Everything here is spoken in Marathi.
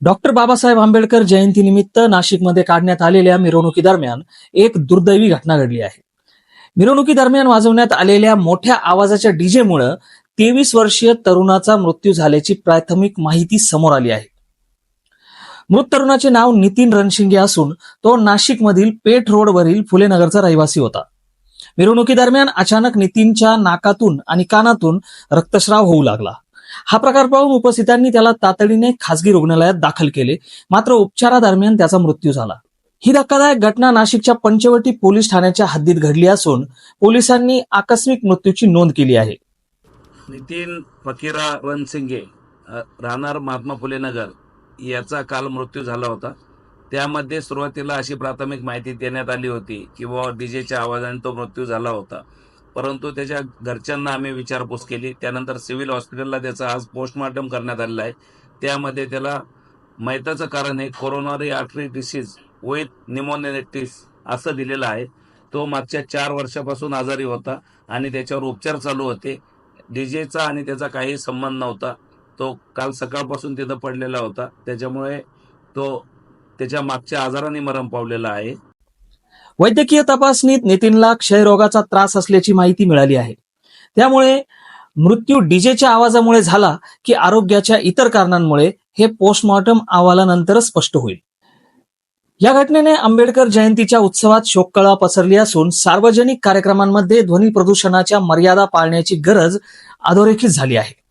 डॉक्टर बाबासाहेब आंबेडकर जयंतीनिमित्त नाशिकमध्ये काढण्यात आलेल्या मिरवणुकीदरम्यान एक दुर्दैवी घटना घडली आहे. मिरवणुकीदरम्यान वाजवण्यात आलेल्या मोठ्या आवाजाच्या डीजेमुळे तेवीस वर्षीय तरुणाचा मृत्यू झाल्याची प्राथमिक माहिती समोर आली आहे. मृत तरुणाचे नाव नितीन रणशिंगे असून तो नाशिकमधील पेठ रोडवरील फुलेनगरचा रहिवासी होता. मिरवणुकीदरम्यान अचानक नितीनच्या नाकातून आणि कानातून रक्तस्राव होऊ लागला. हा प्रकार पाहून उपस्थितांनी त्याला तातडीने खासगी रुग्णालयात दाखल केले. मात्र उपचारादरम्यान त्याचा मृत्यू झाला. ही धक्कादायक घटना नाशिकच्या पंचवटी पोलीस ठाण्याच्या हद्दीत घडली असून पोलिसांनी आकस्मिक मृत्यूची नोंद केली आहे. नितीन फकीरा रणसिंगे राहणार महात्मा फुले नगर याचा काल मृत्यू झाला होता. त्यामध्ये सुरुवातीला अशी प्राथमिक माहिती देण्यात आली होती की बाबा डीजेच्या आवाजाने तो मृत्यू झाला होता. परंतु त्याच्या घरच्यांना आम्ही विचारपूस केली. त्यानंतर सिव्हिल हॉस्पिटलला त्याचा आज पोस्टमॉर्टम करण्यात आलेला आहे. त्यामध्ये त्याला मैताचं कारण हे coronary artery disease with pneumonitis असं दिलेलं आहे. तो मागच्या चार वर्षापासून आजारी होता आणि त्याच्यावर उपचार चालू होते. डीजेचा आणि त्याचा काही संबंध नव्हता. तो काल सकाळपासून तिथं पडलेला होता. त्याच्यामुळे तो त्याच्या मागच्या आजाराने मरण पावलेला आहे. वैद्यकीय तपासणीत नितीनला क्षयरोगाचा त्रास असल्याची माहिती मिळाली आहे. त्यामुळे मृत्यू डीजेच्या आवाजामुळे झाला की आरोग्याच्या इतर कारणांमुळे हे पोस्टमॉर्टम अहवालानंतरच स्पष्ट होईल. या घटनेने आंबेडकर जयंतीच्या उत्सवात शोककळा पसरली असून सार्वजनिक कार्यक्रमांमध्ये ध्वनी प्रदूषणाच्या मर्यादा पाळण्याची गरज अधोरेखित झाली आहे.